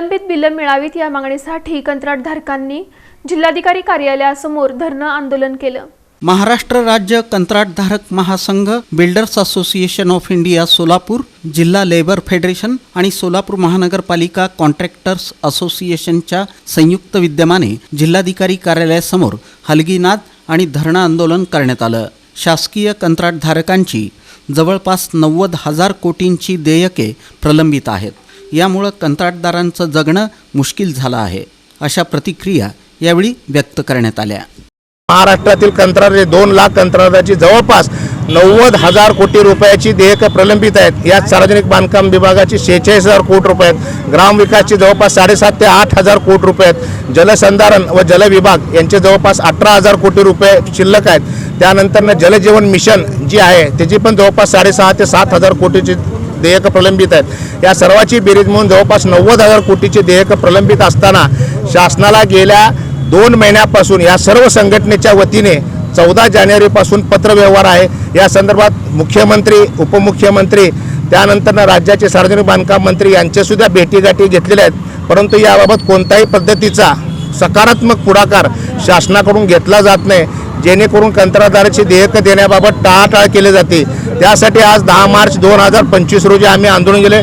प्रलंबित बिलं मिळावीत या मागणीसाठी कंत्राटधारकांनी जिल्हाधिकारी कार्यालयासमोर धरणं आंदोलन केलं. महाराष्ट्र राज्य कंत्राटधारक महासंघ builders association of India Solapur जिल्हा लेबर फेडरेशन आणि सोलापूर महानगरपालिका कॉन्ट्रॅक्टर्स असोसिएशनच्या संयुक्त विद्यमाने जिल्हाधिकारी कार्यालयासमोर हलगीनाद आणि धरणं आंदोलन करण्यात आलं. शासकीय कंत्राटधारकांची जवळपास नव्वद हजार कोटींची देयके प्रलंबित आहेत. यामुळं कंत्राटदारांचं जगणं मुश्किल झालं आहे. अशा प्रतिक्रिया यावेळी व्यक्त करण्यात आल्या. महाराष्ट्रातील कंत्राटे दोन लाख कंत्राटाची जवळपास नव्वद हजार कोटी रुपयाची देयकं प्रलंबित आहेत. यात सार्वजनिक बांधकाम विभागाची शेहेचाळीस हजार कोटी रुपये आहेत. ग्रामविकासची जवळपास साडेसात ते आठ हजार कोटी रुपये आहेत. जलसंधारण व जलविभाग यांचे जवळपास अठरा हजार कोटी रुपये शिल्लक आहेत. त्यानंतरनं जलजीवन मिशन जी आहे त्याची पण जवळपास साडेसहा ते सात हजार कोटीची देयकं प्रलंबित आहेत. या सर्वाची बेरीज म्हणून जवळपास नव्वद हजार कोटीचे देयकं प्रलंबित असताना शासनाला गेल्या दोन महिन्यापासून या सर्व संघटनेच्या वतीने चौदा जानेवारीपासून पत्रव्यवहार आहे. या संदर्भात मुख्यमंत्री उपमुख्यमंत्री त्यानंतर राज्याचे सार्वजनिक बांधकाम मंत्री यांच्यासुद्धा भेटीगाठी घेतलेल्या आहेत. परंतु याबाबत कोणत्याही पद्धतीचा सकारात्मक पुढाकार शासनाकडून घेतला जात नाही. जेणेकरून कंत्राटदाराची देयकं देण्याबाबत टाळाटाळ केली जाते. त्यासाठी आज दहा मार्च दोन हजार पंचवीस रोजी आम्ही आंदोलन केले.